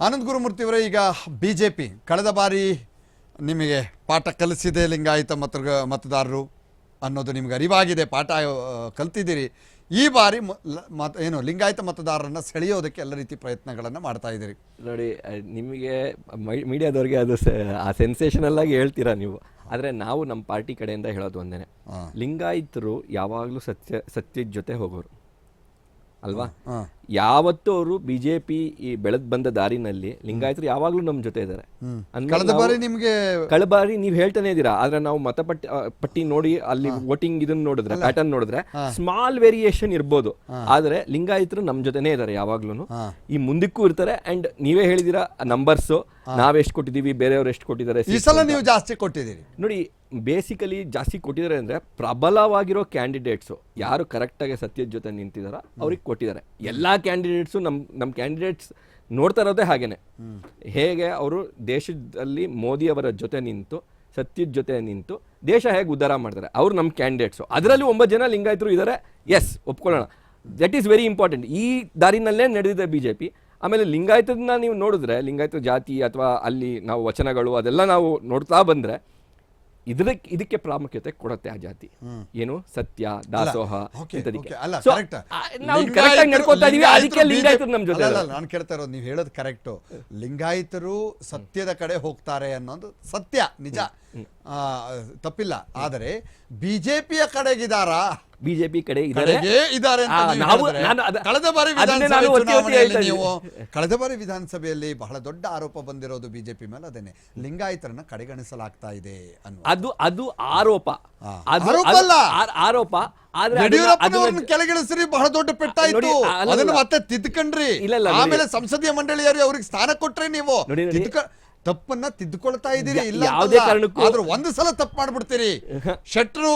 ಆನಂದ್ ಗುರುಮೂರ್ತಿ ಅವರೇ ಈಗ B J P ಕಳೆದ ಬಾರಿ ನಿಮಗೆ ಪಾಠ ಕಲಿಸಿದೆ ಲಿಂಗಾಯತ ಮತ ಮತದಾರರು ಅನ್ನೋದು ನಿಮ್ಗೆ ಅರಿವಾಗಿದೆ ಪಾಠ ಕಲ್ತಿದ್ದೀರಿ. ಈ ಬಾರಿ ಮತ ಏನು ಲಿಂಗಾಯತ ಮತದಾರರನ್ನ ಸೆಳೆಯೋದಕ್ಕೆ ಎಲ್ಲ ರೀತಿ ಪ್ರಯತ್ನಗಳನ್ನು ಮಾಡ್ತಾ ಇದ್ದೀರಿ. ನೋಡಿ ನಿಮಗೆ ಮೀಡಿಯಾದವ್ರಿಗೆ ಅದು ಸ- ಆ ಸೆನ್ಸೇಷನಲ್ ಆಗಿ ಹೇಳ್ತೀರಾ ನೀವು? ಆದರೆ ನಾವು ನಮ್ಮ ಪಾರ್ಟಿ ಕಡೆಯಿಂದ ಹೇಳೋದು ಒಂದೇನೆ. ಲಿಂಗಾಯತರು ಯಾವಾಗಲೂ ಸತ್ಯ ಸತ್ಯದ ಜೊತೆ ಹೋಗೋರು. ಅಲ್ವಾ? ಯಾವತ್ತೂ ಅವರು ಬಿಜೆಪಿ ಈ ಬೆಳೆದ್ ಬಂದ ದಾರಿನಲ್ಲಿ ಲಿಂಗಾಯತರು ಯಾವಾಗ್ಲೂ ನಮ್ಮ ಜೊತೆ ಇದ್ದಾರೆ. ಕಳಬಾರಿ ಕಳೆದ ಬಾರಿ ನಿಮಗೆ ಕಳೆದ ಬಾರಿ ನೀವು ಹೇಳ್ತಾನೆ ಇದ್ದೀರಾ ಆದ್ರೆ ನಾವು ಮತಪಟ್ಟಿ ಆ, ಪಟ್ಟಿ ನೋಡಿ ಅಲ್ಲಿ ವೋಟಿಂಗ್ ಇದನ್ನ ನೋಡಿದ್ರೆ ಪ್ಯಾಟರ್ನ್ ನೋಡಿದ್ರೆ ಸ್ಮಾಲ್ ವೇರಿಯೇಷನ್ ಇರ್ಬೋದು. ಆದ್ರೆ ಲಿಂಗಾಯತರು ನಮ್ ಜೊತೆನೆ ಇದ್ದಾರೆ ಯಾವಾಗ್ಲೂ ಈ ಮುಂದಕ್ಕೂ ಇರ್ತಾರೆ ಅಂಡ್ ನೀವೇ ಹೇಳಿದಿರಾ ನಂಬರ್ಸ್ ನಾವ್ ಕೊಟ್ಟಿದ್ದೀವಿ ಕೊಟ್ಟಿದೀವಿ ಬೇರೆಯವ್ರು ಎಷ್ಟು ಕೊಟ್ಟಿದ್ದಾರೆ ಈ ಸಲ ನೀವು ಜಾಸ್ತಿ ಕೊಟ್ಟಿದ್ದೀರಿ. ನೋಡಿ ಬೇಸಿಕಲಿ ಜಾಸ್ತಿ ಕೊಟ್ಟಿದ್ದಾರೆ ಅಂದ್ರೆ ಪ್ರಬಲವಾಗಿರೋ ಕ್ಯಾಂಡಿಡೇಟ್ಸು ಯಾರು ಕರೆಕ್ಟಾಗಿ ಸತ್ಯದ ಜೊತೆ ನಿಂತಿದಾರೋ ಅವ್ರಿಗೆ ಕೊಟ್ಟಿದ್ದಾರೆ. ಎಲ್ಲಾ ಕ್ಯಾಂಡಿಡೇಟ್ಸು ನಮ್ಮ ನಮ್ಮ ಕ್ಯಾಂಡಿಡೇಟ್ಸ್ ನೋಡ್ತಾ ಇರೋದೇ ಹಾಗೇನೆ. ಹೇಗೆ ಅವರು ದೇಶದಲ್ಲಿ ಮೋದಿ ಅವರ ಜೊತೆ ನಿಂತು ಸತ್ಯದ ಜೊತೆ ನಿಂತು ದೇಶ ಹೇಗೆ ಉದ್ಧಾರ ಮಾಡ್ತಾರೆ ಅವ್ರು ನಮ್ಮ ಕ್ಯಾಂಡಿಡೇಟ್ಸು ಅದರಲ್ಲಿ ಒಂಬತ್ತು ಜನ ಲಿಂಗಾಯತರು ಇದ್ದಾರೆ ಎಸ್ ಒಪ್ಕೊಳ್ಳೋಣ. ದಟ್ ಈಸ್ ವೆರಿ ಇಂಪಾರ್ಟೆಂಟ್ ಈ ದಾರಿನಲ್ಲೇ ನಡೆದಿದೆ ಬಿ ಜೆ ಪಿ ಆಮೇಲೆ ಲಿಂಗಾಯತದನ್ನ ನೀವು ನೋಡಿದ್ರೆ ಲಿಂಗಾಯತ ಜಾತಿ ಅಥವಾ ಅಲ್ಲಿ ನಾವು ವಚನಗಳು ಅದೆಲ್ಲ ನಾವು ನೋಡ್ತಾ ಬಂದ್ರೆ ಇದಕ್ಕೆ ಇದಕ್ಕೆ ಪ್ರಾಮುಖ್ಯತೆ ಕೊಡುತ್ತೆ ಆ ಜಾತಿ. ಏನು? ಸತ್ಯ ದಾಸೋಹ ನಮ್ಮ ಜೊತೆ. ನಾನು ಕೇಳ್ತಾ ಇರೋದು ನೀವು ಹೇಳೋದು ಕರೆಕ್ಟು ಲಿಂಗಾಯತರು ಸತ್ಯದ ಕಡೆ ಹೋಗ್ತಾರೆ ಅನ್ನೋದು ಸತ್ಯ ನಿಜ. ತಪ್ಪಿಲ್ಲ. ಆದರೆ ಬಿಜೆಪಿಯ ಕಡೆಗಿದಾರಾ? ಬಿಜೆಪಿ ಕಡೆ ಇದ್ದಾರೆ. ಕಳೆದ ಬಾರಿ ವಿಧಾನಸಭೆ ನೀವು ಕಳೆದ ಬಾರಿ ವಿಧಾನಸಭೆಯಲ್ಲಿ ಬಹಳ ದೊಡ್ಡ ಆರೋಪ ಬಂದಿರೋದು ಬಿಜೆಪಿ ಮೇಲೆ ಅದೇನೆ ಲಿಂಗಾಯತರನ್ನ ಕಡೆಗಣಿಸಲಾಗ್ತಾ ಇದೆ ಅದು ಅದು ಆರೋಪ. ಆರೋಪ ಕೆಳಗಿಳಿಸ್ರಿ ಬಹಳ ದೊಡ್ಡ ಪೆಟ್ಟಾಯ್ತು ಅದನ್ನ ಮತ್ತೆ ತಿದ್ಕೊಂಡ್ರಿ. ಆಮೇಲೆ ಸಂಸದೀಯ ಮಂಡಳಿಯವರು ಅವ್ರಿಗೆ ಸ್ಥಾನ ಕೊಟ್ರೆ ನೀವು. ತಪ್ಪನ್ನ ತಿದ್ಕೊಳ್ತಾ ಇದ್ದೀರಿ ಇಲ್ಲ ಯಾವುದೇ. ಕಾರಣಕ್ಕೂ- ಆದ್ರೆ ಒಂದು ಸಲ ತಪ್ಪು ಮಾಡ್ಬಿಡ್ತೀರಿ. ಶೆಟ್ರು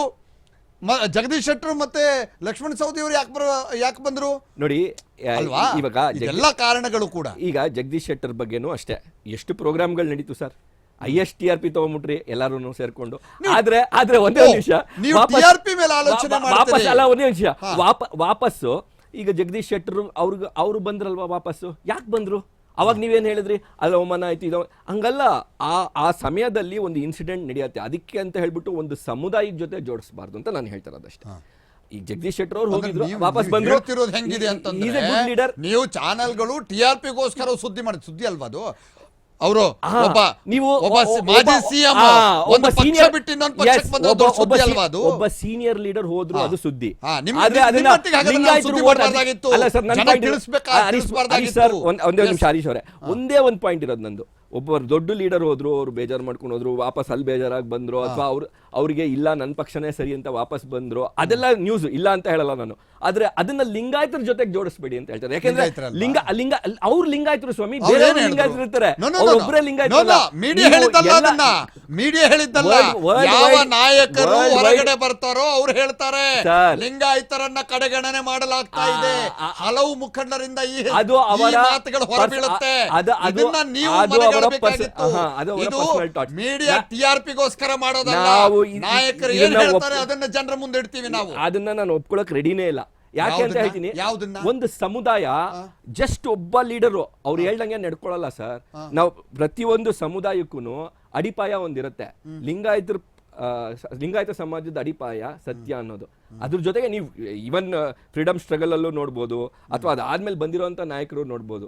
ಜಗದೀಶ್ ಶೆಟ್ಟರ್ ಮತ್ತೆ ಲಕ್ಷ್ಮಣ್ ಸೌದಿ ಅವರು ಯಾಕೆ ಬರ ಯಾಕೆ ಬಂದ್ರು? ನೋಡಿ ಅಲ್ವಾ? ಇವಾಗ ಎಲ್ಲ ಕಾರಣಗಳು ಕೂಡ. ಈಗ ಜಗದೀಶ್ ಶೆಟ್ಟರ್ ಬಗ್ಗೆನೂ ಅಷ್ಟೇ. ಎಷ್ಟು ಪ್ರೋಗ್ರಾಮ್ಗಳು ನಡೀತು sir? I S T R P ತಗೊಂಬಿಟ್ರಿ ಎಲ್ಲಾರು ಸೇರ್ಕೊಂಡು. ಆದ್ರೆ ಆದ್ರೆ ಒಂದೇ ಒಂದು ನಿಮಿಷ. ವಾಪಸ್- ಅಲ್ಲ ಒಂದೇ ನಿಮಿಷ. ವಾಪ ವಾಪಸ್ಸು ಈಗ ಜಗದೀಶ್ ಶೆಟ್ಟರ್ ಅವ್ರಿಗೆ ಅವ್ರು ಬಂದ್ರಲ್ವಾ ವಾಪಸ್ಸು? ಯಾಕೆ ಬಂದ್ರು? ಅವಾಗ ನೀವೇನು ಹೇಳಿದ್ರಿ? ಅಲ್ಲ ಅವಮಾನ ಆಯ್ತು ಇದು ಹಂಗಲ್ಲ. ಆ ಆ ಸಮಯದಲ್ಲಿ ಒಂದು ಇನ್ಸಿಡೆಂಟ್ ನಡೆಯುತ್ತೆ. ಅದಕ್ಕೆ ಅಂತ ಹೇಳ್ಬಿಟ್ಟು ಒಂದು ಸಮುದಾಯದ ಜೊತೆ ಜೋಡಿಸಬಾರ್ದು ಅಂತ ನಾನು ಹೇಳ್ತಾ ಇರೋದಷ್ಟೇ ಈ ಜಗದೀಶ್ ಶೆಟ್ಟರ್ ಅವ್ರು ಹೋಗಿದ್ರು ವಾಪಸ್ ಬಂದ್ರು. ಹೆಂಗಿದೆ ಲೀಡರ್ ನೀವು ಚಾನೆಲ್ಗಳು ಟಿ ಆರ್ ಪಿಗೋಸ್ಕರ ಸುದ್ದಿ ಮಾಡಿ ಸುದ್ದಿ ಅಲ್ವಾ ಅದು? ಅವರು ಒಬ್ಬ ನೀವು ಒಬ್ಬ ಮಾಜಿ ಸಿಎಂ ಒಂದು ಸೀನಿಯರ್ ಪಕ್ಷ ಬಿಟ್ಟು ಇನ್ನೊಂದು ಪಕ್ಷಕ್ಕೆ ಒಬ್ಬ- ಒಬ್ಬ ಸುದ್ದಿ ಅಲ್ವಾ ಅದು? ಒಬ್ಬ ಸೀನಿಯರ್ ಲೀಡರ್ ಹೋದ್ರು ಅದು ಸುದ್ದಿ. ಆದ್ರೆ ಅದನ್ನ ಲಿಂಗಾಯತರು ಮಾಡ್ಬಾರ್ದಾಗಿತ್ತು. ಅಲ್ಲ ಸರ್ ನನ್ನ ಪಾಯಿಂಟ್ ಸರ್ ಒಂದ್- ಒಂದೇ ನಿಮಿಷ. ಹರೀಶ್ ಅವರೇ. ಒಂದೇ ಒಂದು ಪಾಯಿಂಟ್ ಇರೋದು ನಂದು. ಒಬ್ಬರು ದೊಡ್ಡ ಲೀಡರ್ ಹೋದ್ರು ಅವ್ರು ಬೇಜಾರು ಮಾಡ್ಕೊಂಡು ಹೋದ್ರು ವಾಪಸ್ ಅಲ್ಲಿ ಬೇಜಾರಾಗಿ ಬಂದ್ರು ಅಥವಾ ಅವ್ರು ಅವರಿಗೆ ಇಲ್ಲ ನನ್ನ ಪಕ್ಷನೇ ಸರಿ ಅಂತ ವಾಪಸ್ ಬಂದ್ರು ಅದೆಲ್ಲ ನ್ಯೂಸ್ ಇಲ್ಲ ಅಂತ ಹೇಳಲ್ಲ ನಾನು. ಆದ್ರೆ ಅದನ್ನ ಲಿಂಗಾಯತರ ಜೊತೆಗೆ ಜೋಡಿಸ್ಬೇಡಿ ಅಂತ ಹೇಳ್ತಾರೆ. ಯಾಕಂದ್ರೆ ಲಿಂಗ ಲಿಂಗ ಅವ್ರು ಲಿಂಗಾಯತರು ಸ್ವಾಮಿ ಬೇರೆ? ಲಿಂಗಾಯತರು ಇರ್ತಾರೆ ಒಬ್ಬರೇ ಲಿಂಗಾಯತರು no, ಹೇಳಿದ್ದಲ್ಲ ಅದನ್ನ. ಮೀಡಿಯಾ ಹೇಳಿದ್ದಲ್ಲ. ಯಾವ ನಾಯಕರು ಹೊರಗಡೆ ಬರ್ತಾರೋ ಅವ್ರು ಹೇಳ್ತಾರೆ. ಲಿಂಗಾಯತರನ್ನ ಕಡೆಗಣನೆ ಮಾಡಲಾಗ್ತಾ ಇದೆ. ಹಲವು ಮುಖಂಡರಿಂದ ಈ ಅದು ಅವರ ಮಾತುಗಳು ಹೊರಬೀಳುತ್ತೆ. ಅದು- ಅದು- ನೀವು ಮೀಡಿಯಾ ಟಿಆರ್ಪಿಗೋಸ್ಕರ ಮಾಡೋದಲ್ಲ. ನಾವು ಇ- ನಾಯಕರು ಏನ್ ಹೇಳ್ತಾರೆ ಅದನ್ನ ಜನರ ಮುಂದೆ ಇಡ್ತೀವಿ ನಾವು. ಅದನ್ನ ನಾನು ಒಪ್ಕೊಳಕ್ ರೆಡಿನೇ ಇಲ್ಲ. ಯಾಕೆ ಅಂತ ಹೇಳ್ತೀನಿ? ಒಂದು ಸಮುದಾಯ ಜಸ್ಟ್ ಒಬ್ಬ ಲೀಡರು ಅವ್ರು ಹೇಳ್ದಂಗೆ ನಡ್ಕೊಳಲ್ಲ ಸರ್ ನಾವು ಪ್ರತಿಯೊಂದು ಸಮುದಾಯಕ್ಕೂ ಅಡಿಪಾಯ ಒಂದಿರುತ್ತೆ. ಲಿಂಗಾಯತರು ಲಿಂಗಾಯತ ಸಮಾಜದ ಅಡಿಪಾಯ ಸತ್ಯ ಅನ್ನೋದು. ಅದ್ರ ಜೊತೆಗೆ ನೀವು ಈವನ್ ಫ್ರೀಡಮ್ ಸ್ಟ್ರಗಲ್ ಅಲ್ಲೂ ನೋಡ್ಬೋದು ಅಥವಾ ಅದಾದ್ಮೇಲೆ ಬಂದಿರುವಂತ ನಾಯಕರು ನೋಡ್ಬೋದು.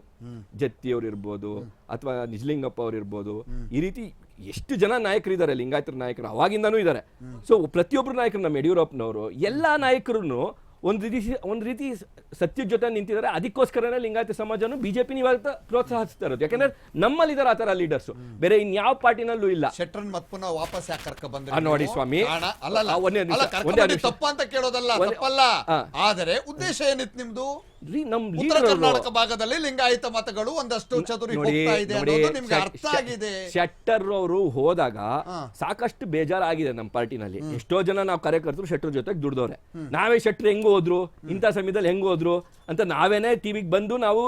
ಜತ್ತಿ ಅವ್ರು ಇರ್ಬೋದು ಅಥವಾ ನಿಜಲಿಂಗಪ್ಪ ಅವ್ರು ಇರ್ಬೋದು ಈ ರೀತಿ ಎಷ್ಟು ಜನ ನಾಯಕರಿದ್ದಾರೆ ಲಿಂಗಾಯತರ ನಾಯಕರು ಅವಾಗಿಂದನೂ ಇದ್ದಾರೆ ಸೊ ಪ್ರತಿಯೊಬ್ಬರು ನಾಯಕರು ನಮ್ಮ ಯಡಿಯೂರಪ್ಪನವರು ಎಲ್ಲಾ ನಾಯಕರು ಒಂದು ರೀತಿ ಒಂದು ರೀತಿ ಸತ್ಯದ ಜೊತೆ ನಿಂತಿದ್ದಾರೆ. ಅದಕ್ಕೋಸ್ಕರನೇ ಲಿಂಗಾಯತ ಸಮಾಜವನ್ನು ಬಿಜೆಪಿ ಇವಾಗ ಪ್ರೋತ್ಸಾಹಿಸ್ತಾ ಇರೋದು. ಯಾಕಂದ್ರೆ ನಮ್ಮಲ್ಲಿದ್ದಾರೆ ಆ ತರ ಲೀಡರ್ಸ್ ಬೇರೆ ಇನ್ಯಾವ ಪಾರ್ಟಿನಲ್ಲೂ ಇಲ್ಲ. ಶೆಟ್ರನ್ ಮತ್ ಪುನಃ ವಾಪಸ್ ಯಾಕೆ ಕರ್ಕ ಬಂದ್ರಿ ನೋಡಿ ಸ್ವಾಮಿ. ಅಲ್ಲ ಒಂದೇ ತಪ್ಪು ಅಂತ ಕೇಳೋದಲ್ಲ ತಪ್ಪಲ್ಲ. ಆದರೆ ಉದ್ದೇಶ ಏನಿತ್ತು ನಿಮ್ದು? ಉತ್ತರ ಕರ್ನಾಟಕ ಭಾಗದಲ್ಲಿ ಲಿಂಗಾಯತ ಮತಗಳು ಒಂದಷ್ಟು ಚದುರಿ ಹೋಗ್ತಾ ಇದೆ ನೋಡಿ ಅನ್ನೋದು ನಿಮ್ಗೆ ಅರ್ಥ ಆಗಿದೆ. ಶೆಟ್ಟರ್ ಅವರು ಹೋದಾಗ. ಸಾಕಷ್ಟು ಬೇಜಾರಾಗಿದೆ ನಮ್ಮ ಪಾರ್ಟಿನಲ್ಲಿ. ಎಷ್ಟೋ ಜನ ನಾವು ಕಾರ್ಯಕರ್ತರು ಶೆಟ್ಟರ್ ಜೊತೆಗೆ ದುಡ್ದವ್ರೆ. ನಾವೇ ಶೆಟ್ಟರ್ ಹೆಂಗ್ ಹೋದ್ರು ಇಂಥ ಸಮಯದಲ್ಲಿ ಹೆಂಗ್ ಹೋದ್ರು ಅಂತ ನಾವೇನೆ ಟಿವಿಗೆ ಬಂದು ನಾವು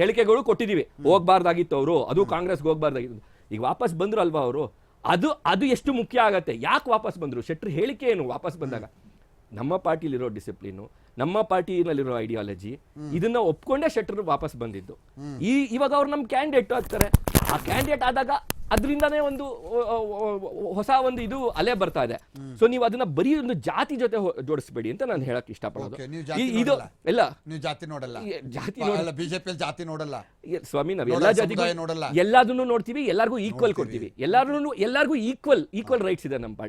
ಹೇಳಿಕೆಗಳು ಕೊಟ್ಟಿದೀವಿ. ಹೋಗ್ಬಾರ್ದಾಗಿತ್ತು ಅವರು ಅದು ಕಾಂಗ್ರೆಸ್ಗೆ ಹೋಗ್ಬಾರ್ದಾಗಿತ್ತು. ಈಗ ವಾಪಸ್ ಬಂದ್ರು ಅಲ್ವಾ ಅವರು? ಅದು ಅದು ಎಷ್ಟು ಮುಖ್ಯ ಆಗತ್ತೆ? ಯಾಕೆ ವಾಪಸ್ ಬಂದ್ರು? ಶೆಟ್ಟರ್ ಹೇಳಿಕೆ ಏನು ವಾಪಸ್ ಬಂದಾಗ? ನಮ್ಮ ಪಾರ್ಟಿಲಿರೋ ಡಿಸಿಪ್ಲಿನು ನಮ್ಮ ಪಾರ್ಟಿನಲ್ಲಿರೋ ಐಡಿಯಾಲಜಿ ಇದನ್ನ ಒಪ್ಕೊಂಡೇ ಶೆಟ್ಟರ್ ವಾಪಸ್ ಬಂದಿದ್ದು. ಈ ಇವಾಗ ಅವ್ರು ನಮ್ಮ ಕ್ಯಾಂಡಿಡೇಟ್ ಆಗ್ತಾರೆ. ಆ ಕ್ಯಾಂಡಿಡೇಟ್ ಆದಾಗ ಅದರಿಂದಾನೇ ಒಂದು ಹೊಸ ಒಂದು ಇದು ಅಲೆ ಬರ್ತಾ ಇದೆ. ಸೊ ನೀವು ಅದನ್ನ ಬರೀ ಒಂದು ಜಾತಿ ಜೊತೆ ಜೋಡಿಸ್ಬೇಡಿ ಅಂತ ನಾನು ಹೇಳಕ್ ಇಷ್ಟಪಡೋದು. ಜಾತಿ ಇದು ನೋಡಲ್ಲ? ಇಲ್ಲ. ನೀವು ಜಾತಿ ನೋಡಲ್ಲ. ಜಾತಿ ನೋಡಲ್ಲ ಬಿಜೆಪಿ ಜಾತಿ ನೋಡಲ್ಲ. ಸ್ವಾಮಿ ನಾವು ಎಲ್ಲಾ ಜಾತಿಗೂ ನೋಡಲ್ಲ. ಎಲ್ಲದನ್ನು ನೋಡ್ತೀವಿ ಎಲ್ಲರಿಗೂ ಈಕ್ವಲ್ ಕೊಡ್ತೀವಿ. ಎಲ್ಲರೂ ಎಲ್ಲರಿಗೂ ಈಕ್ವಲ್ ಈಕ್ವಲ್ ರೈಟ್ಸ್ ಇದೆ ನಮ್ಮ ಪಾರ್ಟಿ.